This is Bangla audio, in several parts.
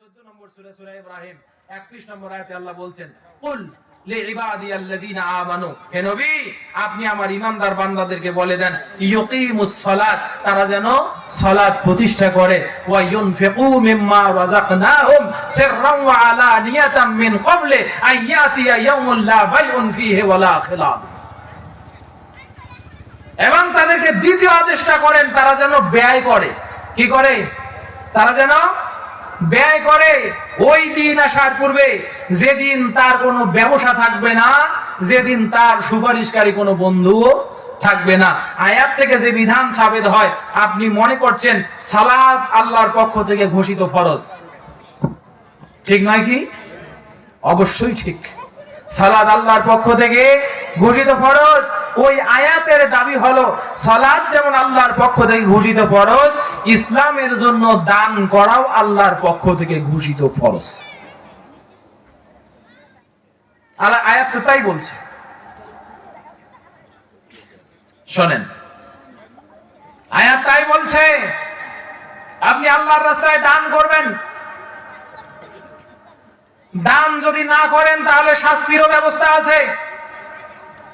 14 নম্বর সূরা সূরা ইব্রাহিম 31 নম্বর আল্লাহ বলছেন, কুল আপনি আমার বান্দাদেরকে বলে দেন তারা যেন সালাত প্রতিষ্ঠা করে এবং তাদেরকে দ্বিতীয় আদেশটা করেন, তারা যেন ব্যয় করে। কি করে? তারা যেন ব্যয় করে, ওই দিন আসার পূর্বে যেদিন তার কোনো ব্যবসা থাকবে না, যেদিন তার সুপারিশকারী কোনো বন্ধুও থাকবে না। আয়াত থেকে যে বিধান সাবেদ হয়, আপনি মনে করছেন সালাদ আল্লাহর পক্ষ থেকে ঘোষিত ফরজ? ঠিক নয় কি? অবশ্যই ঠিক। সালাদ আল্লাহর পক্ষ থেকে ঘোষিত ফরজ। ওই আয়াতের দাবি হলো, সালাদ যেমন আল্লাহর পক্ষ থেকে ঘোষিত ফরজ, ইসলামের জন্য দান করাও আল্লাহর পক্ষ থেকে ঘোষিত ফরজ। আয়াত তো তাই বলছে। শোনেন, আয়াত তাই বলছে, আপনি আল্লাহর রাস্তায় দান করবেন। দান যদি না করেন, তাহলে শাস্তিরও ব্যবস্থা আছে।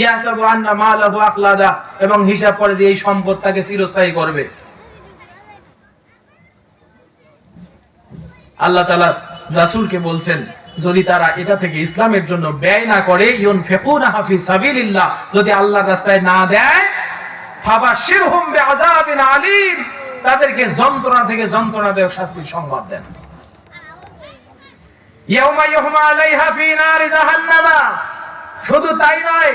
ইয়াসাবু আন্না মালাহু আকলাদা এবং হিসাব করে যে এই সম্পদ তাকে চিরস্থায়ী করবে। আল্লাহ তাআলা রাসূলকে বলছেন, যদি তারা এটা থেকে ইসলামের জন্য ব্যয় না করে ইউন ফেকুনা হাফি সাবিলিল্লাহ, যদি আল্লাহর রাস্তায় না দেয় ফাবাশিরহুম বিআযাবিন আলীম। তাদেরকে যন্ত্রণা থেকে যন্ত্রণাদায়ক শাস্তির সংবাদ দেন। ইয়াউমা ইউহমা আলাইহা ফি নারি জাহান্নামা। শুধু তাই নয়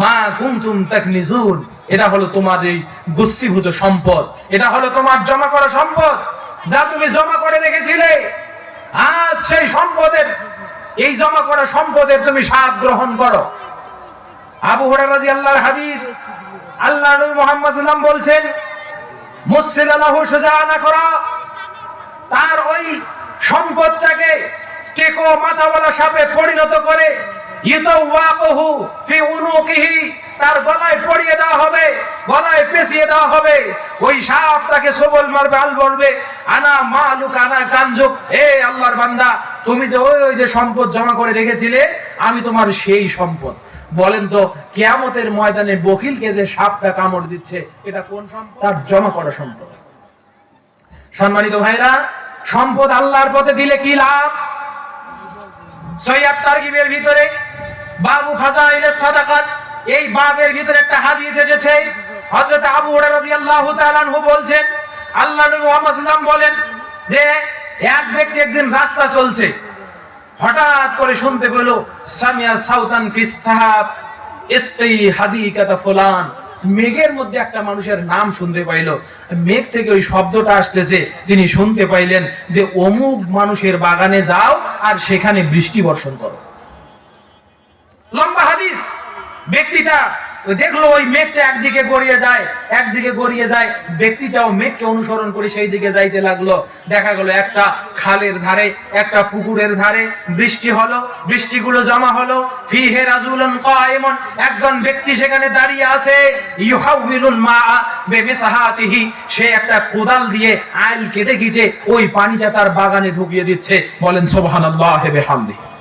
মা কুনতুম তাকনিজুন। এটা হলো তোমার এই গুচ্ছিভূত সম্পদ। এটা হলো তোমার জমা করা সম্পদ। যা তুমি জমা করে রেখেছিলে। আজ সেই সম্পদের, এই জমা করা সম্পদের তুমি স্বাদ গ্রহণ করো। আবু রাদিয়াল্লাহু হাদিস, আল্লাহ নবী মুহাম্মদ সাল্লাম বলছেন, মুসসিদ আলাহু সুজানা করা। তার ওই সম্পদটাকে টেকো মাথাওয়ালা সাপে পরিণত করে তার গলায় দেওয়া হবে, গলায় পেঁচিয়ে দেওয়া হবে। ওই সাপ তাকে সবল মারবে, আল বলবে আনা মালুক, আনা কানজুক এ আল্লাহর বান্দা, তুমি যে ওই ওই যে সম্পদ জমা করে রেখেছিলে, আমি তোমার সেই সম্পদ। বলেন তো, কিয়ামতের ময়দানে বকিলকে যে সাপটা কামড় দিচ্ছে, এটা কোন সম্পদ? তার জমা করা সম্পদ। সম্মানিত ভাইরা, সম্পদ আল্লাহর পথে দিলে কি লাভ? সৈয়াদ তারগিবের ভিতরে বাবু ফাজাইলে সাদাকাত। এই বাবের ভিতরে একটা হাদিস এসেছে। হযরত আবু হুরায়রা রাদিয়াল্লাহু তাআলা আনহু বলছেন, আল্লাহ নবী মুহাম্মদ সাল্লাল্লাহু বলেন যে, এক ব্যক্তি একদিন রাস্তা চলছে, হঠাৎ করে শুনতে পেল, সামিয়া সাউতান ফিস সাহাব ইসকি হাদিকাতা ফুলান। মেঘের মধ্যে একটা মানুষের নাম শুনতে পাইল। মেঘ থেকে ওই শব্দটা আসতেছে, তিনি শুনতে পাইলেন যে, অমুক মানুষের বাগানে যাও আর সেখানে বৃষ্টি বর্ষণ করো। লম্বা হাদিস। ব্যক্তিটা দেখল ওই মেঘটা একদিকে গড়িয়ে যায়, একদিকে গড়িয়ে যায়, ব্যক্তিটাও মেঘকে অনুসরণ করে সেই দিকে যাইতে লাগল। দেখা গেল একটা খালের ধারে, একটা পুকুরের ধারে বৃষ্টি হলো, বৃষ্টিগুলো জমা হলো। ফিহে রাজুলুন কায়িমুন, একজন ব্যক্তি সেখানে দাঁড়িয়ে আছে। ইউহাউবিলুল মা বিমিসহাতিহি সে একটা কোদাল দিয়ে আইল কেটে কেটে ওই পানিটা তার বাগানে ঢুকিয়ে দিচ্ছে। বলেন সুবহানাল্লাহি বিহামদিহি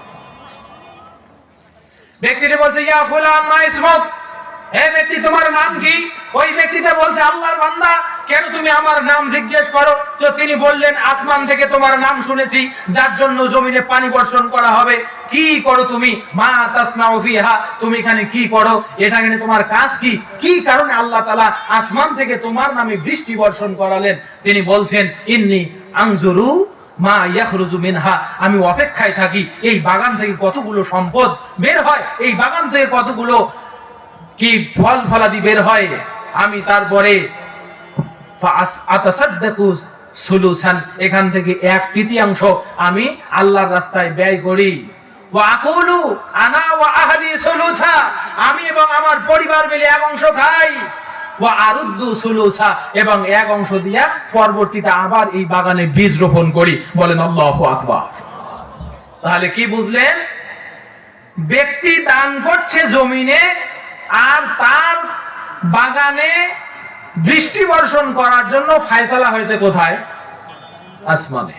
ব্যক্তিটি বলছে, ইয়া হে ব্যক্তি, তোমার নাম কি? ওই ব্যক্তিটা বলছে, আল্লাহর বান্দা, কেন তুমি আমার নাম জিজ্ঞেস করো? তো তিনি বললেন, আসমান থেকে তোমার নাম শুনেছি, যার জন্য জমিনে পানি বর্ষণ করা হবে। কি করো তুমি? মা তাসনাউ ফিহা, তুমি এখানে কি করো? এটা এখানে তোমার কাজ কি? কি কারণে আল্লাহ তাআলা আসমান থেকে তোমার নামে বৃষ্টি বর্ষণ করালেন? তিনি বলছেন, ইন্নি আনজুরু মা ইয়াখরুজু মিনহা, আমি অপেক্ষায় থাকি, এই বাগান থেকে কতগুলো সম্পদ বের হয়, এই বাগান থেকে কতগুলো কি ফল ফলাদি বের হয়, আমি তারপরে সুলুসান, এখান থেকে এক তৃতীয়াংশ আমি আল্লাহর রাস্তায় ব্যয় করি। আনা ওয়া আহলি সুলুসা, আমি এবং আমার পরিবার মিলে এক অংশ খাই। এবং এক অংশ দিয়া পরবর্তীতে আবার এই বাগানে বীজ রোপণ করি। বলেন আল্লাহু তাহলে কি বুঝলেন? ব্যক্তি দান করছে জমিনে, আর তার বাগানে বৃষ্টি বর্ষণ করার জন্য ফায়সালা হয়েছে কোথায়? আসমানে।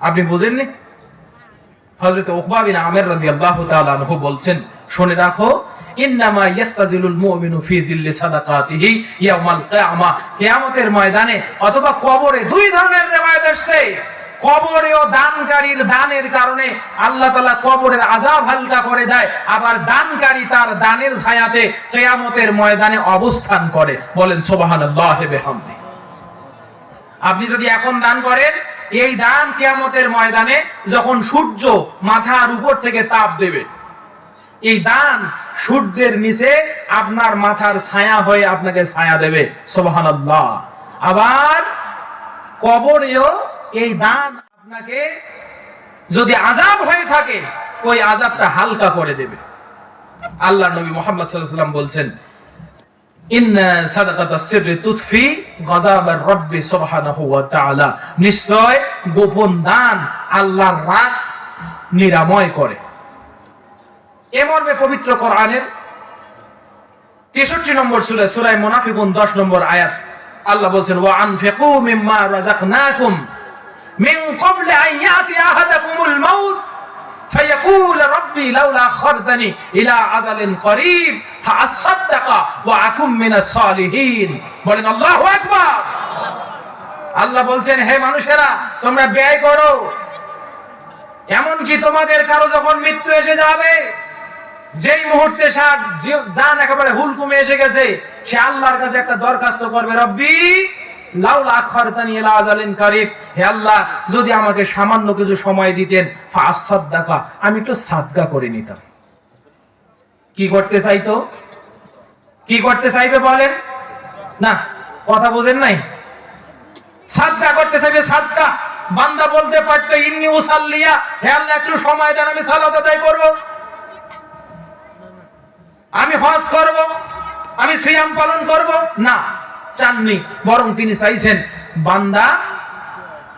আপনি বুঝেননি? হযরত উকবা আমির রাদিয়াল্লাহু তাআলা বলছেন, শুনে রাখো ইন্নামা ইয়াস্তাজিলুল মুমিনু ফি জিল্লি সাদাকাতিহি ইয়াউমাল কিয়ামা। কিয়ামতের ময়দানে অথবা কবরে দুই ধরনের রিওয়ায়াত আসছে। কবরেও দানকারীর দানের কারণে আল্লাহ তাআলা কবরের আযাব হালকা করে দেয়, আবার দানকারী তার দানের ছায়াতে কিয়ামতের ময়দানে অবস্থান করে। বলেন, সুবহানাল্লাহি বিহামদি। আপনি যদি এখন দান করেন, এই দান কেয়ামতের ময়দানে যখন সূর্য মাথার উপর থেকে তাপ দেবে, এই দান সূর্যের নিচে আপনার মাথার ছায়া হয়ে আপনাকে ছায়া দেবে। সুবহানাল্লাহ। আবার কবরেও এই দান আপনাকে যদি আজাব হয়ে থাকে, ওই আজাবটা হালকা করে দেবে। আল্লাহ নবী মোহাম্মদ ওয়াসাল্লাম বলছেন নিশ্চয় গোপন দান আল্লাহর রাগ নিরাময় করে। এ মর্মে পবিত্র কোরআনের 63 নম্বর সূরা সূরা মুনাফিকুন 10 নম্বর আয়াত আল্লাহ বলেন ওয়া আনফিকু মিম্মা রাযাকনাকুম মিন ক্বাবলি আন ইয়াতি আহাদাকুমুল মাউত فيقول ربي لولا أخرتني إلى عدل قريب فأصدق وأكن من الصالحين বলেন আল্লাহু আকবার আল্লাহ বলছেন হে মানুষেরা তোমরা ব্যয় করো এমন কি তোমাদের কারো যখন মৃত্যু এসে যাবে যেই মুহূর্তে সার জান একেবারে হুলকুমে এসে গেছে, সে আল্লাহর কাছে একটা দরখাস্ত করবে, রব্বি, লাউলা আখরতানি কারিব। হে আল্লাহ, যদি আমাকে সামান্য কিছু সময় দিতেন আমি একটু করে নিতাম। কি করতে চাইতো? কি করতে চাইবে বলেন? না, কথা বোঝেন নাই। সাদকা করতে চাইবে সাদকা বান্দা বলতে পারতো, ইন্নি উসাল্লিয়া। হে আল্লাহ, একটু সময় দেন, আমি সালাত আদায় করব। আমি হজ করব, আমি সিয়াম পালন করব। না, চাননি, বরং তিনি চাইছেন, বান্দা,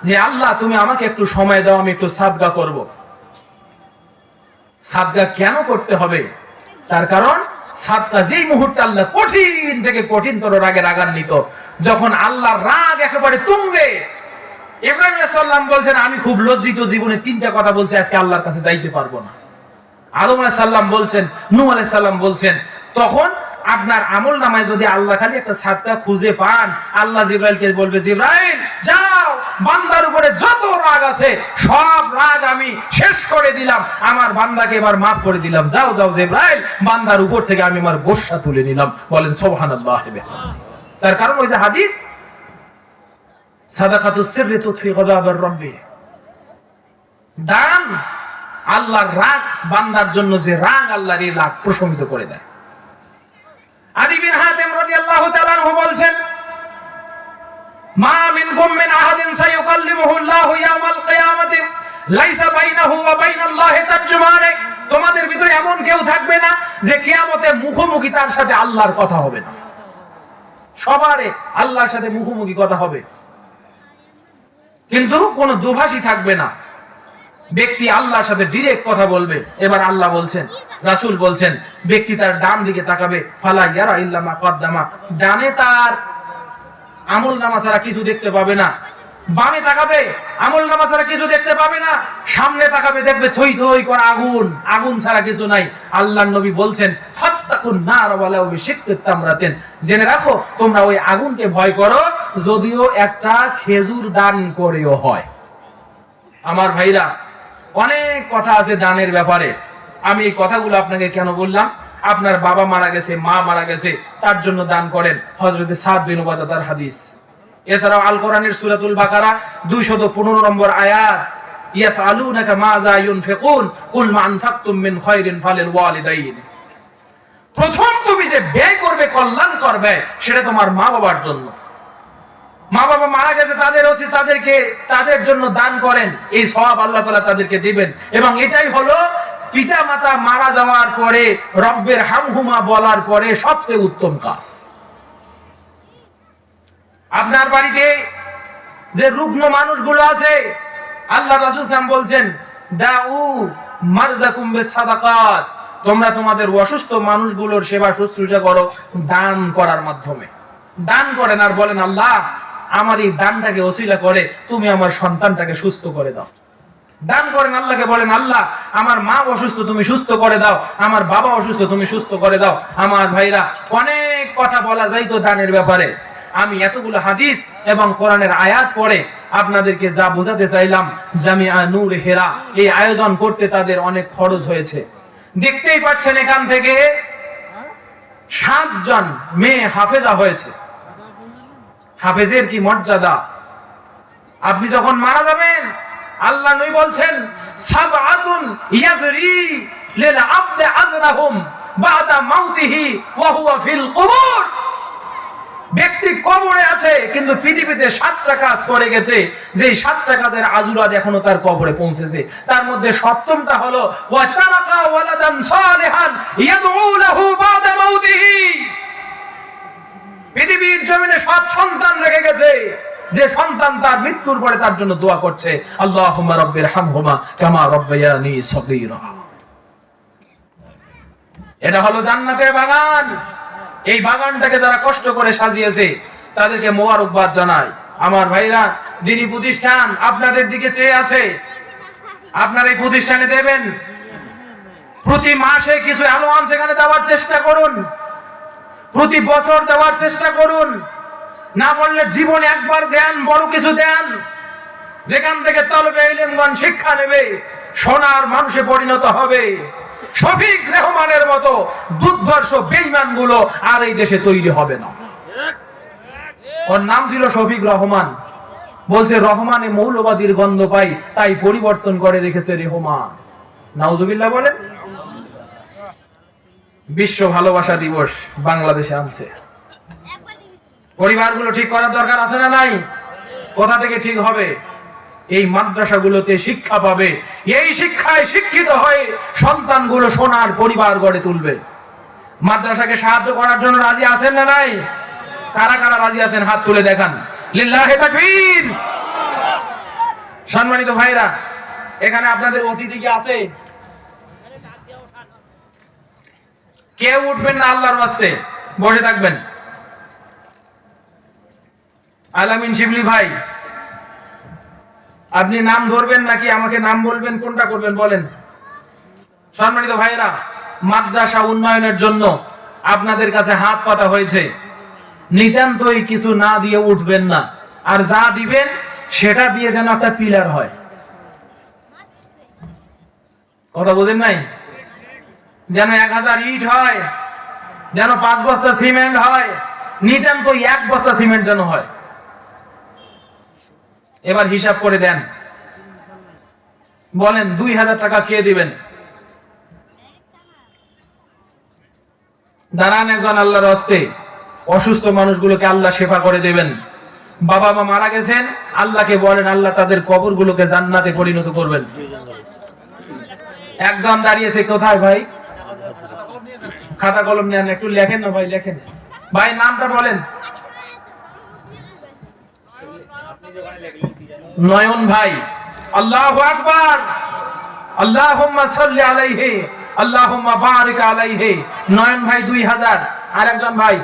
যে আল্লাহ, তুমি আমাকে একটু সময় দাও, আমি একটু সাদগা করব। সাদগা কেন করতে হবে? তার কারণ, সাদগা যেই মুহূর্তে আল্লাহ কঠিন থেকে কঠিনতর রাগে রাগান্বিত, যখন আল্লাহর রাগ একেবারে তুঙ্গে। ইব্রাহিম সাল্লাম বলছেন, আমি খুব লজ্জিত জীবনে তিনটা কথা বলছে, আজকে আল্লাহর কাছে যাইতে পারব না। আদম আলাইহিস সাল্লাম বলছেন, নূহ আলাইহিস সাল্লাম বলছেন, তখন আপনার আমল নামায় যদি আল্লাহ খালি একটা সাদকা খুঁজে পান, আল্লাহ জিব্রাইলকে বলবে, জিব্রাইল, যাও, বান্দার উপরে যত রাগ আছে, সব রাগ আমি শেষ করে দিলাম। আমার বান্দাকে এবার মাফ করে দিলাম। যাও যাও জিব্রাইল, বান্দার উপর থেকে আমি আমার গোসা তুলে নিলাম। বলেন, সুবহানাল্লাহ তার কারণ ওই যে হাদিস, সাদাকাতুস সিররি তুতফি গাদাবার রাব্বি। দান আল্লাহর রাগ বান্দার জন্য যে রাগ আল্লাহর এই রাগ প্রশমিত করে দেয়। তোমাদের ভিতরে এমন কেউ থাকবে না যে কিয়ামতে মুখোমুখি তার সাথে আল্লাহর কথা হবে না। সবারে আল্লাহর সাথে মুখোমুখি কথা হবে। কিন্তু কোন দুভাষী থাকবে না। ব্যক্তি আল্লাহর সাথে ডিরেক্ট কথা বলবে। এবার আল্লাহ বলছেন, রাসূল বলছেন, ব্যক্তি তার ডান দিকে তাকাবে, ফালা ইয়ারা ইল্লা মা কদ্দামা। ডানে তার আমল নামা ছাড়া কিছু দেখতে পাবে না। বামে তাকাবে, আমল নামা ছাড়া কিছু দেখতে পাবে না। সামনে তাকাবে, দেখবে থই থই করে আগুন। আগুন ছাড়া কিছু নাই। আল্লাহর নবী বলছেন জেনে রাখো, তোমরা ওই আগুনকে ভয় করো, যদিও একটা খেজুর দান করেও হয়। আমার ভাইরা অনেক কথা আছে দানের ব্যাপারে। আমি এই কথাগুলো আপনাকে কেন বললাম? আপনার বাবা মারা গেছে, মা মারা গেছে, তার জন্য দান করেন হজরতে সাদ বিন তার হাদিস। এছাড়াও আল কোরআনের সূরাতুল বাকারা 215 নম্বর আয়াত প্রথম তুমি যে ব্যয় করবে, কল্যাণ করবে, সেটা তোমার মা বাবার জন্য। মা বাবা মারা গেছে, তাদের উচিত তাদেরকে, তাদের জন্য দান করেন। এই সওয়াব আল্লাহ তাআলা তাদেরকে দিবেন। এবং এটাই হলো পিতা মাতা মারা যাওয়ার পরে, রব্বের হামহুমা বলার পরে সবচেয়ে উত্তম কাজ। আপনার বাড়িতে যে রুগ্ন মানুষগুলো আছে, আল্লাহ আলাইহি বলছেন, দাউ মারদাকুম বিসাদাকাত তোমরা তোমাদের অসুস্থ মানুষগুলোর সেবা শুশ্রূষা করো, দান করার মাধ্যমে। দান করেন আর বলেন, আল্লাহ আমার এই দানটাকে ওসিলা করে, তুমি আমার সন্তানটাকে সুস্থ করে দাও। দান করেন আল্লাহকে, বলেন, আল্লাহ, আমার মা অসুস্থ, তুমি সুস্থ করে দাও। আমার বাবা অসুস্থ, তুমি সুস্থ করে দাও। আমার ভাইরা, অনেক কথা বলা যায় তো দানের ব্যাপারে। আমি এতগুলো হাদিস এবং কোরআনের আয়াত পড়ে আপনাদেরকে যা বোঝাতে চাইলাম, জামিয়া নূর হেরা, এই আয়োজন করতে তাদের অনেক খরচ হয়েছে। দেখতেই পাচ্ছেন এখান থেকে সাতজন মেয়ে হাফেজা হয়েছে। হাফেজের কি মর্যাদা? আপনি যখন মারা যাবেন, আল্লাহ নবী বলছেন ইয়াজরি লিল আজরাহুম বাদা মাউতিহি ওয়া হুয়া ফিল কুবুর। ব্যক্তি কবরে আছে, কিন্তু পৃথিবীতে সাতটা কাজ করে গেছে। যে সাতটা কাজের আজুরাত এখনও তার কবরে পৌঁছেছে। তার মধ্যে সপ্তমটা হলো, ওয়া তারাকা ওয়ালাদান সালিহান ইয়াদউ লাহু পৃথিবীর জমিনে সব সন্তান রেখে গেছে। যে সন্তান তার মৃত্যুর পরে তার জন্য দোয়া করছে, আল্লাহুম্মা রাব্বির হামহুমা কামা রাব্বায়ানি সগীরা। এটা হলো জান্নাতের বাগান। এই বাগানটাকে যারা কষ্ট করে সাজিয়েছে, তাদেরকে মোবারকবাদ জানাই। আমার ভাইরা, যিনি প্রতিষ্ঠান আপনাদের দিকে চেয়ে আছে, আপনার এই প্রতিষ্ঠানে দেবেন। প্রতি মাসে কিছু অ্যালোয়ান্স এখানে দেওয়ার চেষ্টা করুন। প্রতি বছর দেওয়ার চেষ্টা করুন। না বললে জীবনে একবার দেন, বড় কিছু দেন। যেখান থেকে তলবে ইলেমগণ শিক্ষা নেবে, সোনার মানুষে পরিণত হবে। শফিক রেহমানের মতো দুর্ধর্ষ বেইমানগুলো আর এই দেশে তৈরি হবে না। ওর নাম ছিল শফিক রহমান। বলছে, রহমানে মৌলবাদীর গন্ধ পাই, তাই পরিবর্তন করে রেখেছে রেহমান। নাউজুবিল্লাহ বলেন। বিশ্ব ভালোবাসা দিবস বাংলাদেশে আনছে। পরিবারগুলো ঠিক করার দরকার আছে না নাই? কোথা থেকে ঠিক হবে? এই মাদ্রাসাগুলোতে শিক্ষা পাবে। এই শিক্ষায় শিক্ষিত হয়ে সন্তানগুলো সোনার পরিবার গড়ে তুলবে। মাদ্রাসাকে সাহায্য করার জন্য রাজি আছেন না নাই? কারা কারা রাজি আছেন? হাত তুলে দেখান। সম্মানিত ভাইরা, এখানে আপনাদের অতিথি কি আছে? কেউ উঠবেন না আল্লাহর ওয়াস্তে? বসে থাকবেন। আলামিন শিবলি ভাই, আপনি নাম ধরবেন নাকি আমাকে নাম বলবেন? কোনটা করবেন বলেন? সম্মানিত ভাইরা মাদ্রাসা উন্নয়নের জন্য আপনাদের কাছে হাত পাতা হয়েছে। নিতান্তই কিছু না দিয়ে উঠবেন না। আর যা দিবেন, সেটা দিয়ে যেন একটা পিলার হয়। কথা বোঝেন নাই? যেন এক হাজার ইট হয়, যেন পাঁচ বস্তা সিমেন্ট হয় নিতান্ত এক বস্তা সিমেন্ট যেন হয়। এবার হিসাব করে দেন। বলেন, দুই হাজার টাকা কে দিবেন? দাঁড়ান একজন আল্লাহর হস্তে, অসুস্থ মানুষগুলোকে আল্লাহ সেবা করে দেবেন। বাবা মা মারা গেছেন, আল্লাহকে বলেন, আল্লাহ তাদের কবরগুলোকে জান্নাতে পরিণত করবেন। একজন দাঁড়িয়েছে, কোথায় ভাই? খাতা কলম নেন একটু লেখেন না ভাই, লেখেন। ভাই, নামটা বলেন। নয়ন ভাই। আল্লাহ আকবার। আল্লাহুম্মা সাল্লি আলাইহি, আল্লাহুম্মা বারিক আলাইহি। নয়ন ভাই 2000 আর একজন ভাই।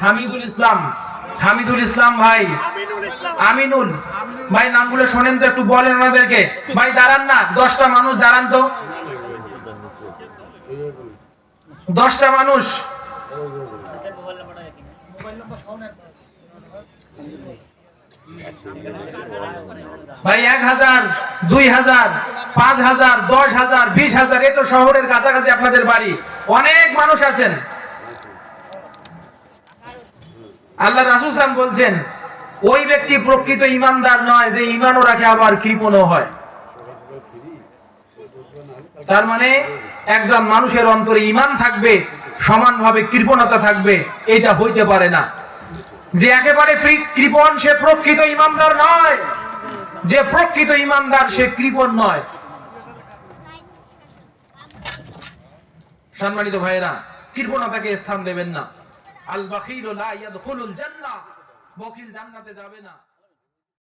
হামিদুল ইসলাম। হামিদুল ইসলাম ভাই। আমিনুল। ভাই, নামগুলো শোনেন তো, একটু বলেন ওনাদেরকে। ভাই, দাঁড়ান না, দশটা মানুষ দাঁড়ান তো। দশটা মানুষ। ভাই, এক হাজার, দুই হাজার, পাঁচ হাজার, দশ হাজার, বিশ হাজার, এ তো শহরের কাছাকাছি আপনাদের বাড়ি। অনেক মানুষ আছেন। আল্লাহ রাসুল সাম বলছেন, ওই ব্যক্তি প্রকৃত ইমানদার নয় যে ইমানও রাখে আবার কৃপণও হয়। তার মানে একজন মানুষের অন্তরে ইমান থাকবে, সমানভাবে কৃপণতা থাকবে, এটা হইতে পারে না। যে একেবারে কৃপণ, সে প্রকৃত ইমানদার নয়। যে প্রকৃত ইমানদার, সে কৃপণ নয়। সম্মানিত ভাইয়েরা, কৃপণতাকে স্থান দেবেন না। আল বাখিল লা ইয়াদখুলুল জান্নাহ। বখিল জান্নাতে যাবে না।